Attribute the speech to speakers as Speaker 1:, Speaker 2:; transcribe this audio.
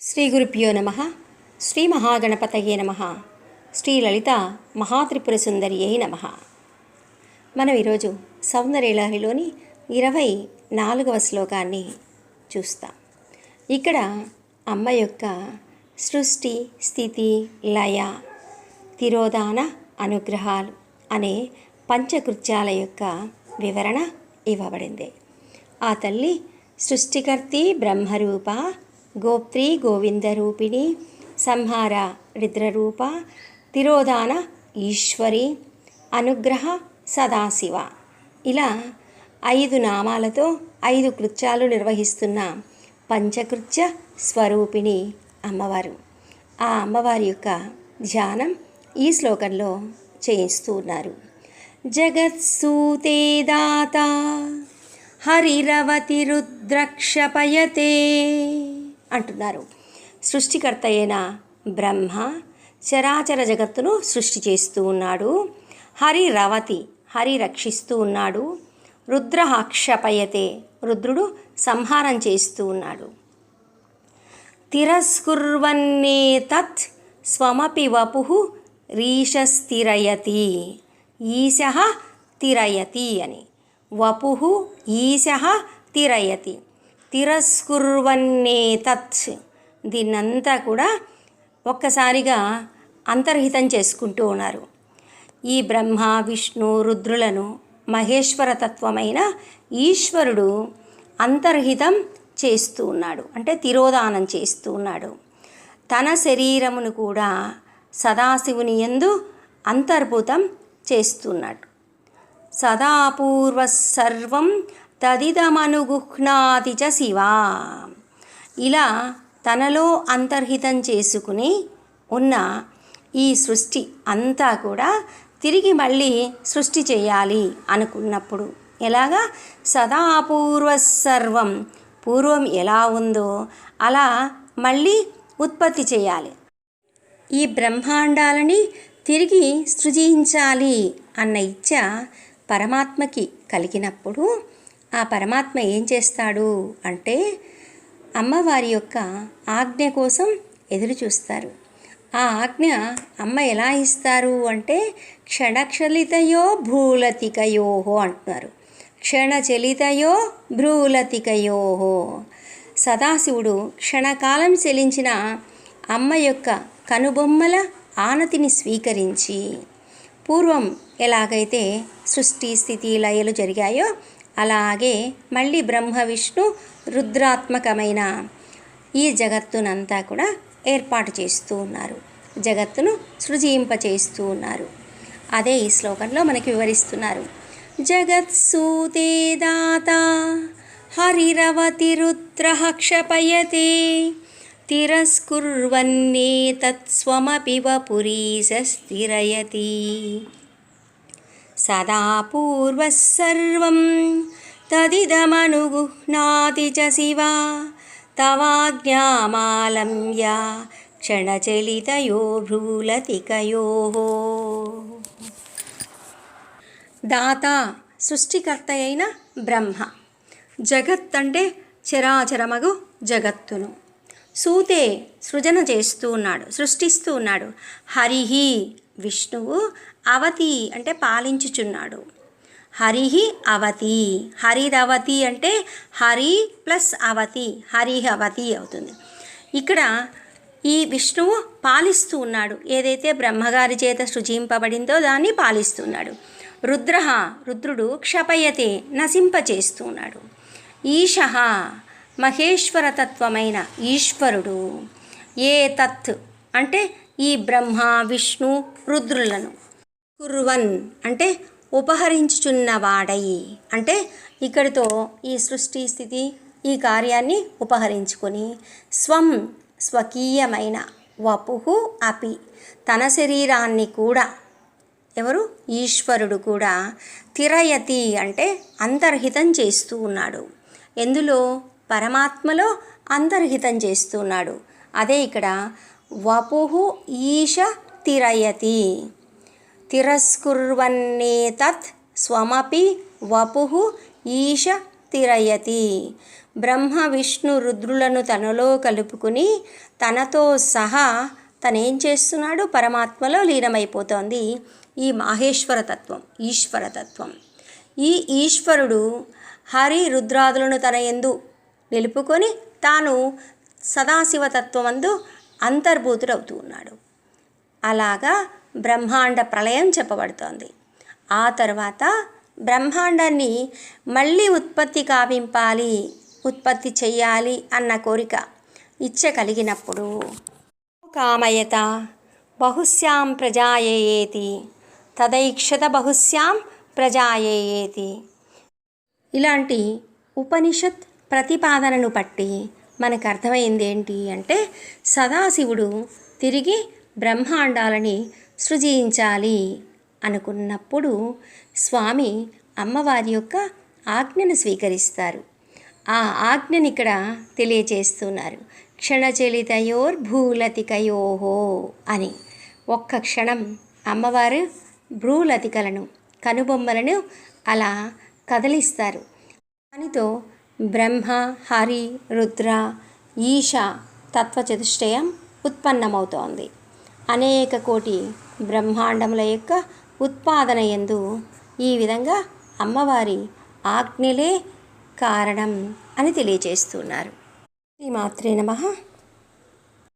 Speaker 1: శ్రీ గురుభ్యో నమ. శ్రీ మహాగణపతయే నమ. శ్రీ లలిత మహాత్రిపుర సుందరి అయి నమ. మనం ఈరోజు సౌందర్యలహరిలోని ఇరవై నాలుగవ శ్లోకాన్ని చూస్తాం. ఇక్కడ అమ్మ యొక్క సృష్టి స్థితి లయ తిరోధాన అనుగ్రహాలు అనే పంచకృత్యాల యొక్క వివరణ ఇవ్వబడింది. ఆ తల్లి సృష్టికర్తి బ్రహ్మరూప గోప్త్రీ గోవిందరూపిణి సంహార రుద్రరూప తిరోధాన ఈశ్వరి అనుగ్రహ సదాశివ. ఇలా ఐదు నామాలతో ఐదు కృత్యాలు నిర్వహిస్తున్న పంచకృత్య స్వరూపిణి అమ్మవారు. ఆ అమ్మవారి యొక్క ధ్యానం ఈ శ్లోకంలో చేయిస్తూ ఉన్నారు. జగత్సూతే దాత హరిరవతి రుద్రక్షపయతే అంటున్నారు. సృష్టికర్త అయిన బ్రహ్మ చరాచర జగత్తును సృష్టి చేస్తూ ఉన్నాడు. హరి రవతి హరి రక్షిస్తూ ఉన్నాడు. రుద్రహాక్షపయతే రుద్రుడు సంహారం చేస్తూ ఉన్నాడు. తిరస్కుర్వన్నే తత్ స్వమపి వపు రీషస్థిరయతి ఈశ తిరయతి అని. వపు ఈశ తిరయతి. తిరస్కుర్వన్నే తత్. దీన్నంతా కూడా ఒక్కసారిగా అంతర్హితం చేసుకుంటూ ఉన్నారు. ఈ బ్రహ్మ విష్ణు రుద్రులను మహేశ్వర తత్వమైన ఈశ్వరుడు అంతర్హితం చేస్తూ ఉన్నాడు. అంటే తిరోదానం చేస్తూ ఉన్నాడు. తన శరీరమును కూడా సదాశివుని ఎందు అంతర్భూతం చేస్తున్నాడు సదాపూర్వ సర్వం తదిదమనుగుహ్నాతి చ శివ. ఇలా తనలో అంతర్హితం చేసుకుని ఉన్న ఈ సృష్టి అంతా కూడా తిరిగి మళ్ళీ సృష్టి చేయాలి అనుకున్నప్పుడు ఎలాగా? సదాపూర్వ సర్వం పూర్వం ఎలా ఉందో అలా మళ్ళీ ఉత్పత్తి చేయాలి. ఈ బ్రహ్మాండాలని తిరిగి సృజించాలి అన్న ఇచ్చ పరమాత్మకి కలిగినప్పుడు ఆ పరమాత్మ ఏం చేస్తాడు అంటే అమ్మవారి యొక్క ఆజ్ఞ కోసం ఎదురు చూస్తారు. ఆ ఆజ్ఞ అమ్మ ఎలా ఇస్తారు అంటే క్షణక్షలితయో భూలతికయోహో అంటున్నారు. క్షణచలితయో భ్రూలతికయోహో. సదాశివుడు క్షణకాలం చెలించిన అమ్మ యొక్క కనుబొమ్మల ఆనతిని స్వీకరించి పూర్వం ఎలాగైతే సృష్టి స్థితి లయలు జరిగాయో అలాగే మళ్ళీ బ్రహ్మ విష్ణు రుద్రాత్మకమైన ఈ జగత్తునంతా కూడా ఏర్పాటు చేస్తూ ఉన్నారు. జగత్తును సృజింపచేస్తూ ఉన్నారు. అదే ఈ శ్లోకంలో మనకి వివరిస్తున్నారు. జగత్సూతే దాత హరిరవతి రుద్ర క్షపయతే తిరస్కుర్వన్నే తత్స్వమపి వపురీశస్థిరయతి సదా పూర్వసర్వం తదిదమనుగుహ్నాతి చ శివ తవాజ్ఞామాలంబ్య క్షణచలితయో భ్రూలతికయోः దాత సృష్టికర్త అయిన బ్రహ్మ జగత్ అంటే చరాచరమగు జగత్తును సూతే సృజన చేస్తూ ఉన్నాడు సృష్టిస్తూ ఉన్నాడు। హరిహి విష్ణువు అవతి అంటే పాలించుచున్నాడు. హరిహి అవతి. హరిరవతి అంటే హరి ప్లస్ అవతి. హరిహవతి అవుతుంది. ఇక్కడ ఈ విష్ణువు పాలిస్తూ ఉన్నాడు. ఏదైతే బ్రహ్మగారి చేత సృజింపబడిందో దాన్ని పాలిస్తున్నాడు. రుద్ర రుద్రుడు క్షపయతే నశింపచేస్తూ ఉన్నాడు ఈశ మహేశ్వరతత్వమైన ఈశ్వరుడు. ఏ తత్ అంటే ఈ బ్రహ్మ విష్ణు రుద్రులను. కుర్వన్ అంటే ఉపహరించుచున్నవాడై అంటే ఇక్కడితో ఈ సృష్టి స్థితి ఈ కార్యాన్ని ఉపహరించుకొని స్వం స్వకీయమైన వపుహు అపి తన శరీరాన్ని కూడా ఎవరు? ఈశ్వరుడు కూడా తిరయతి అంటే అంతర్హితం చేస్తూ ఉన్నాడు. ఎందులో? పరమాత్మలో అంతర్హితం చేస్తున్నాడు అదే ఇక్కడ వపుహు ఈశ తిరయతి. తిరస్కుర్వన్నే తత్ స్వమపి వపు ఈశ తిరయతి. బ్రహ్మ విష్ణు రుద్రులను తనలో కలుపుకుని తనతో సహా తనేం చేస్తున్నాడు? పరమాత్మలో లీనమైపోతోంది. ఈ మాహేశ్వర తత్వం ఈశ్వరతత్వం ఈ ఈశ్వరుడు హరి రుద్రాదులను తన ఎందు నిలుపుకొని తాను సదాశివతత్వమందు అంతర్భూతుడవుతూ ఉన్నాడు. అలాగా బ్రహ్మాండ ప్రళయం చెప్పబడుతోంది. ఆ తర్వాత బ్రహ్మాండాన్ని మళ్ళీ ఉత్పత్తి కావింపాలి ఉత్పత్తి చేయాలి అన్న కోరిక ఇచ్చ కలిగినప్పుడు కామయత బహుశ్యాం ప్రజాయేతి తదైక్షత బహుశ్యాం ప్రజాయేతి ఇలాంటి ఉపనిషత్ ప్రతిపాదనను బట్టి మనకు అర్థమైంది ఏంటి అంటే సదాశివుడు తిరిగి బ్రహ్మాండాలని సృజించాలి అనుకున్నప్పుడు స్వామి అమ్మవారి యొక్క ఆజ్ఞను స్వీకరిస్తారు. ఆ ఆజ్ఞని ఇక్కడ తెలియచేస్తున్నారు క్షణచలితయోర్భూలతికయోహో అని. ఒక్క క్షణం అమ్మవారు భ్రూలతికలను కనుబొమ్మలను అలా కదిలిస్తారు. దానితో బ్రహ్మ హరి రుద్ర ఈశ తత్వచతుష్టయం ఉత్పన్నమవుతోంది. అనేక కోటి బ్రహ్మాండముల యొక్క ఉత్పాదన ఎందు ఈ విధంగా అమ్మవారి ఆజ్ఞలే కారణం అని తెలియజేస్తున్నారు. శ్రీమాత్రే నమ.